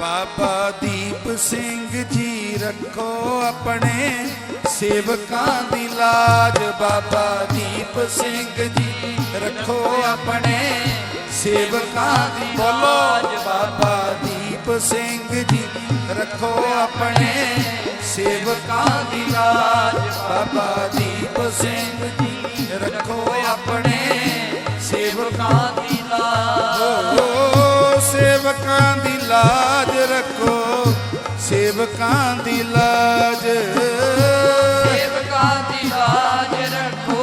ਬਾਬਾ ਦੀਪ ਸਿੰਘ ਜੀ ਰੱਖੋ ਆਪਣੇ ਸੇਵਕਾਂ ਦੀ ਲਾਜ। ਬਾਬਾ ਦੀਪ ਸਿੰਘ ਜੀ ਰੱਖੋ ਆਪਣੇ ਸੇਵਕਾਂ ਦੀ ਲਾਜ। ਬਾਬਾ ਦੀਪ ਸਿੰਘ ਜੀ ਰੱਖੋ ਆਪਣੇ ਸੇਵਕਾਂ ਦੀ ਲਾਜ। ਬਾਬਾ ਦੀਪ ਸਿੰਘ ਜੀ ਰੱਖੋ ਆਪਣੇ ਸੇਵਕਾਂ ਦੀ ਲਾਜ। ਸੇਵਕਾਂ ਦੀ ਲਾਜ। ਸੇਵਕਾਂ ਦੀ ਲਾਜ। ਸੇਵਕਾਂ ਦੀ ਲਾਜ ਰੱਖੋ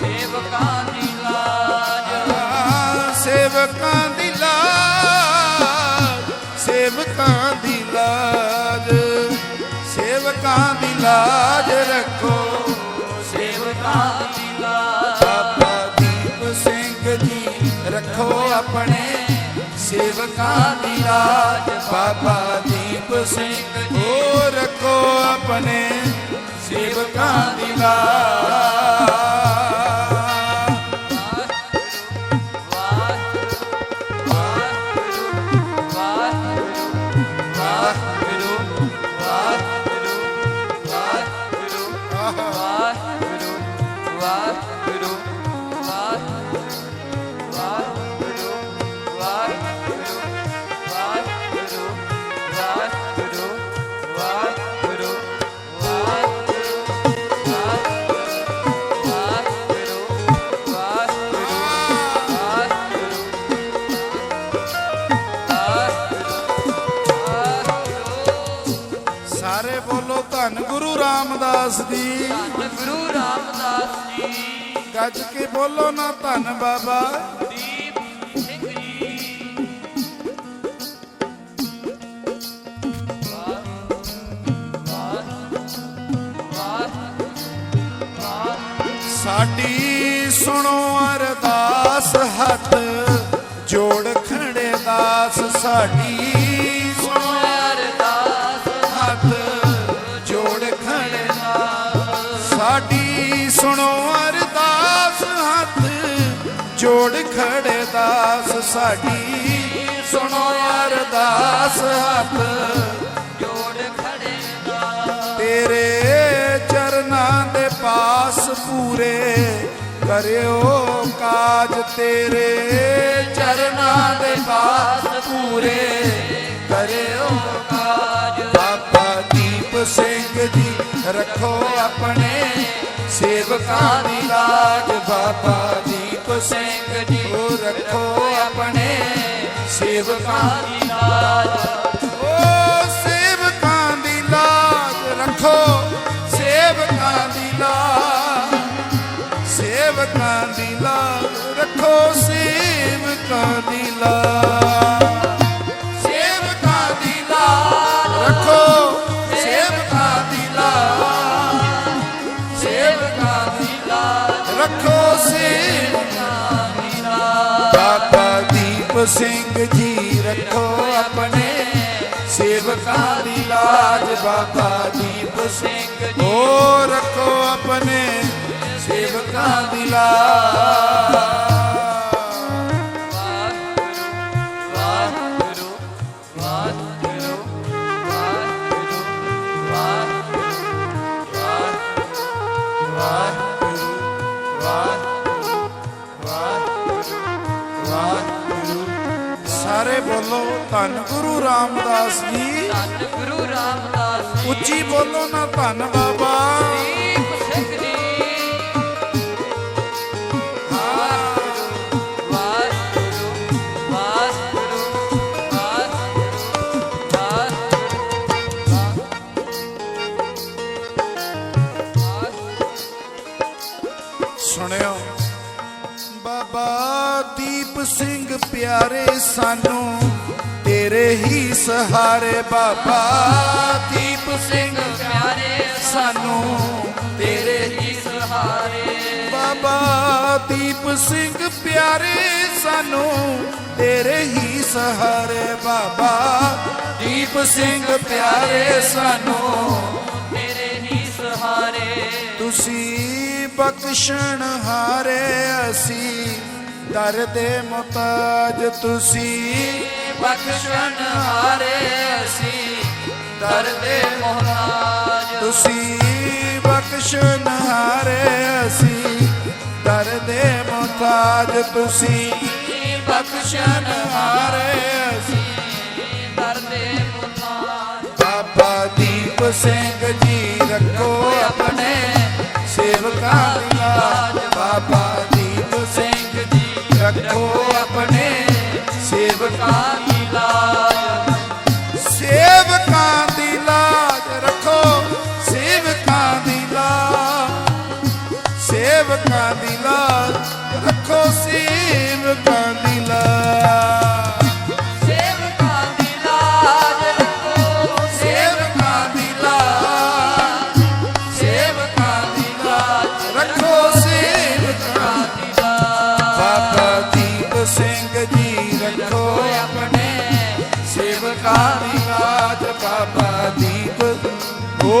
ਸੇਵਕਾਂ ਦੀ ਲਾਜ। ਸੇਵਕਾਂ ਦੀ ਲਾਜ ਸੇਵਕਾਂ ਦੀ ਲਾਜ। ਸੇਵਕਾਂ ਦੀ ਲਾਜ ਰੱਖੋ। ਸੇਵਕਾਂ ਦੀ ਲਾਜ। ਬਾਬਾ ਦੀਪ ਸਿੰਘ ਜੀ ਰੱਖੋ ਆਪਣੇ ਸੇਵਕਾਂ ਦੀ ਲਾਜ। ਬਾਬਾ ਦੀਪ ਸਿੰਘ ਉਹ ਰੱਖੋ ਆਪਣੇ ਸੇਵਕਾਂ ਦੀ ਲਾਜ ਰਾਮਦਾਸ ਜੀ ਗੁਰੂ ਰਾਮਦਾਸ ਜੀ। ਗੱਜ ਕੇ ਬੋਲੋ ਨਾ ਧੰਨ ਬਾਬਾ। ਦੀਪ ਸਿੰਘ ਜੀ। ਸਾਡੀ ਸੁਣੋ ਅਰਦਾਸ ਹੱਥ ਜੋੜ ਖੜੇ ਦਾਸ ਸਾਡੀ ਜੋੜ ਖੜੇ ਦਾਸ ਸਾਡੀ। ਸੁਣੋ ਅਰਦਾਸ ਹੱਥ। ਜੋੜ ਖੜੇ ਤੇਰੇ ਚਰਨਾਂ ਦੇ ਪਾਸ ਪੂਰੇ ਕਰਿਓ ਕਾਜ। ਤੇਰੇ ਚਰਨਾਂ ਦੇ ਪਾਸ ਪੂਰੇ ਕਰਿਓ ਕਾਜ। ਬਾਬਾ ਦੀਪ ਸਿੰਘ ਜੀ, ਰੱਖੋ ਆਪਣੇ ਸੇਵਕਾਂ ਦੀ ਲਾਜ ਬਾਬਾ ਜੀ ਦੀਪ ਸਿੰਘ ਜੀ, ਉਹ ਰੱਖੋ ਆਪਣੇ ਸੇਵਕਾਂ ਦੀ ਲਾਜ। ਓ ਸੇਵਕਾਂ ਦੀ ਲਾਜ ਰੱਖੋ, ਸੇਵਕਾਂ ਦੀ ਲਾਜ। ਸੇਵਕਾਂ ਦੀ ਲਾਜ ਰੱਖੋ, ਸੇਵਕਾਂ ਦੀ ਲਾਜ। ਸਿੰਘ ਜੀ ਰੱਖੋ ਆਪਣੇ ਸੇਵਕਾਂ ਦੀ ਲਾਜ ਬਾਬਾ ਦੀਪ ਸਿੰਘ ਜੀ। ਓ ਰੱਖੋ ਆਪਣੇ ਸੇਵਕਾਂ ਦੀ ਲਾਜ। ਰਾਮਦਾਸ ਜੀ। ਧੰਨ ਗੁਰੂ ਰਾਮਦਾਸ ਜੀ। ਉੱਚੀ ਬੋਲੋ ਨਾ ਧੰਨ ਬਾਬਾ। ਸੁਣਿਓ ਬਾਬਾ ਦੀਪ ਸਿੰਘ ਪਿਆਰੇ ਸਾਨੂੰ ਤੇਰੇ ਹੀ ਸਹਾਰੇ ਬਾਬਾ ਦੀਪ ਸਿੰਘ। ਪਿਆਰੇ ਸਾਨੂੰ ਤੇਰੇ ਹੀ ਸਹਾਰੇ। ਬਾਬਾ ਦੀਪ ਸਿੰਘ ਪਿਆਰੇ ਸਾਨੂੰ ਤੇਰੇ ਹੀ ਸਹਾਰੇ। ਬਾਬਾ ਦੀਪ ਸਿੰਘ ਪਿਆਰੇ ਸਾਨੂੰ ਤੇਰੇ ਹੀ ਸਹਾਰੇ। ਤੁਸੀਂ ਬਖਸ਼ਣ ਹਾਰੇ ਅਸੀਂ ਦਰ ਦੇ ਮੁਤਾਜ ਤੁਸੀਂ ਬਖਸ਼ਣ ਹਾਰੇ ਅਸੀਂ ਦਰਦੇ ਮੁਹਤਾਜ ਤੁਸੀਂ ਬਖਸ਼ਣ ਹਾਰੇ ਅਸੀਂ ਦਰਦੇ ਮੁਤਾਜ ਤੁਸੀਂ ਬਖਸ਼ਣ ਹਾਰੇ ਅਸੀਂ ਦਰਦੇ ਮੁਹਤਾਜ ਬਾਬਾ ਦੀਪ ਸਿੰਘ ਜੀ ਰੱਖੋ ਆਪਣੇ ਸੇਵਕਾਂ ਦੀ ਲਾਜ। ਬਾਬਾ ਦੀਪ ਸਿੰਘ ਜੀ ਰੱਖੋ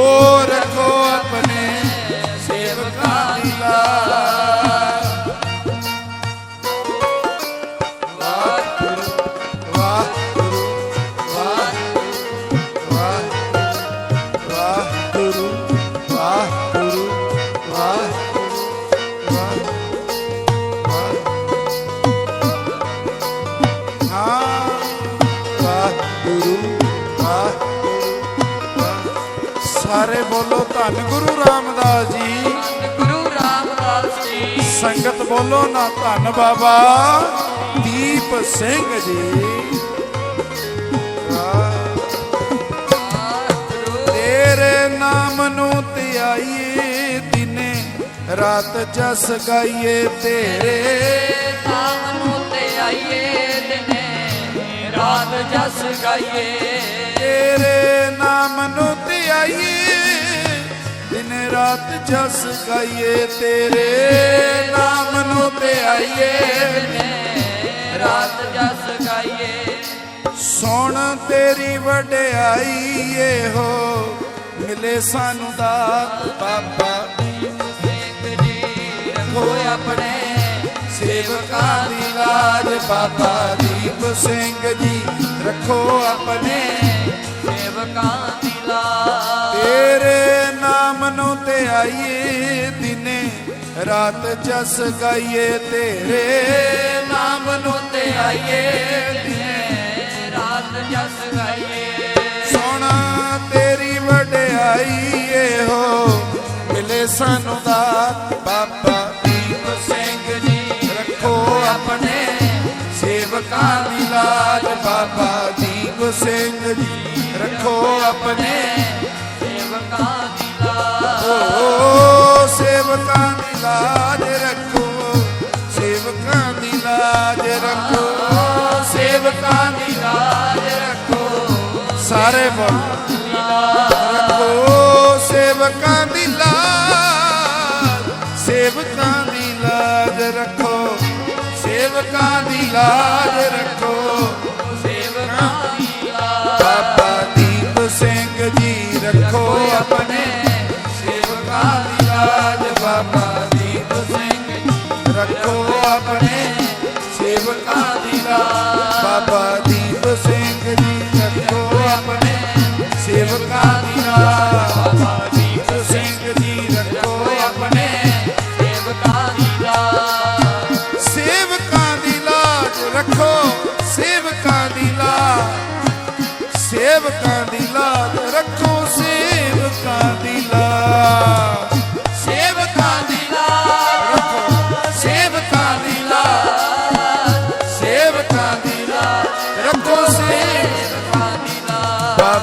ਹੋ ਬੋਲੋ ਧੰਨ ਗੁਰੂ ਰਾਮਦਾਸ ਜੀ। ਗੁਰੂ ਰਾਮਦਾਸ ਜੀ। ਸੰਗਤ ਬੋਲੋ ਨਾ ਧੰਨ ਬਾਬਾ। ਦੀਪ ਸਿੰਘ ਜੀ। ਤੇਰੇ ਨਾਮ ਨੂੰ ਧਿਆਈਏ ਦਿਨੇ ਰਾਤ ਜਸ ਗਾਈਏ ਤੇਰੇ। ਨਾਮ ਨੂੰ ਤੇ ਆਈਏ ਦਿਨੇ ਰਾਤ ਜਸ ਗਾਈਏ। ਰਾਤ ਜਸ ਗਾਈਏ ਤੇਰੇ ਨਾਮ ਨੂੰ ਧਿਆਈਏ ਦਿਨੇ ਰਾਤ ਜਸ ਗਾਈਏ। ਸੁਣ ਤੇਰੀ ਵਡਿਆਈ ਇਹੋ ਮਿਲੇ ਸਾਨੂੰ ਦਾਤ ਬਾਬਾ। ਸਿੰਘ ਜੀ ਰੱਖੋ ਆਪਣੇ। ਸੇਵਕਾਂ ਦੀ ਲਾਜ ਬਾਬਾ ਦੀਪ ਸਿੰਘ ਜੀ। ਰੱਖੋ ਆਪਣੇ। ਸੇਵਕਾਂ ਦੀ ਲਾਜ ਤੇਰੇ ਨਾਮ ਨੂੰ ਤੇ ਆਈਏ ਦਿਨੇ, ਰਾਤ ਜਸ ਗਾਈਏ ਤੇਰੇ ਨਾਮ ਨੂੰ ਤੇ ਆਈਏ ਦਿਨੇ, ਰਾਤ ਜਸ ਗਾਈਏ। ਸੋਣਾ ਤੇਰੀ ਵਡਿਆਈ ਇਹੋ, ਮਿਲੇ ਸਾਨੂੰ ਦਾਤ ਬਾਬਾ ਦੀਪ ਸਿੰਘ ਜੀ। ਰੱਖੋ ਆਪਣੇ ਸੇਵਕਾਂ ਦੀ ਲਾਜ ਬਾਬਾ ਦੀਪ ਸਿੰਘ ਜੀ। ਰੱਖੋ ਆਪਣੇ ਓ ਸੇਵਕਾਂ ਦੀ ਲਾਜ ਰੱਖੋ ਸੇਵਕਾਂ ਦੀ ਲਾਜ ਰੱਖੋ। ਸੇਵਕਾਂ ਦੀ ਲਾਜ ਰੱਖੋ। ਸਾਰੇ ਬੋਲ। ਰੱਖੋ ਸੇਵਕਾਂ ਦੀ ਲਾਜ ਸੇਵਕਾਂ ਦੀ ਲਾਜ ਰੱਖੋ। ਸੇਵਕਾਂ ਦੀ ਲਾਜ ਰੱਖੋ।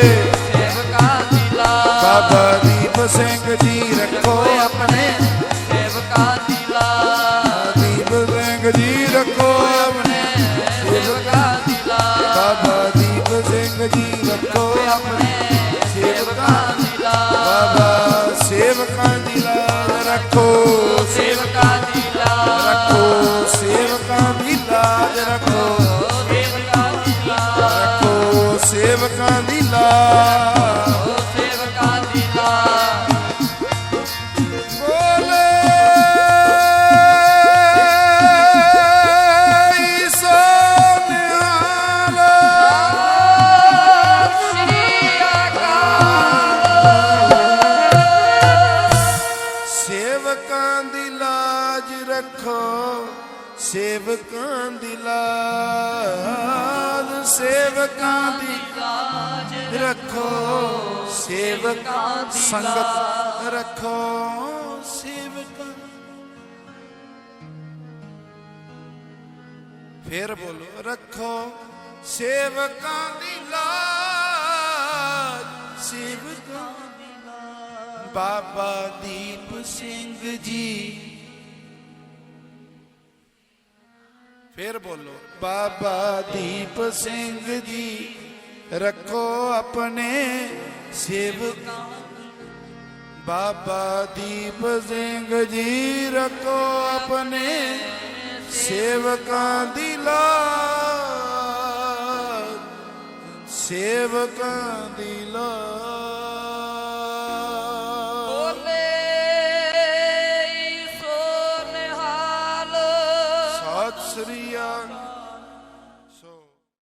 ਸੇਵਕਾਂ ਦੀ ਲਾਜ। ਬਾਬਾ ਦੀਪ ਸਿੰਘ ਜੀ ਸੇਵਕਾਂ ਦੀ ਸੇਵਕਾਂ ਸੇਵਕਾਂ ਦੀ ਲਾਜ ਰੱਖੋ। ਸੇਵਕਾਂ ਦੀ ਲਾਜ, ਸੇਵਕਾਂ ਦੀ ਲਾਜ ਰੱਖੋ, ਸੇਵਕਾਂ ਦੀ ਸੰਗਤ ਰੱਖੋ, ਸੇਵਕਾਂ ਫੇਰ ਬੋਲੋ, ਰੱਖੋ, ਸੇਵਕਾਂ ਦੀ ਲਾਜ, ਸੇਵਕਾਂ ਦੀ ਲਾਜ। ਬਾਬਾ ਦੀਪ ਸਿੰਘ ਜੀ ਫੇਰ ਬੋਲੋ। ਬਾਬਾ ਦੀਪ ਸਿੰਘ ਜੀ, ਰੱਖੋ ਆਪਣੇ ਸੇਵਕਾਂ। ਬਾਬਾ ਦੀਪ ਸਿੰਘ ਜੀ, ਰੱਖੋ ਆਪਣੇ ਸੇਵਕਾਂ ਦੀ ਲਾਜ। ਸੇਵਕਾਂ ਦੀ ਲਾਜ।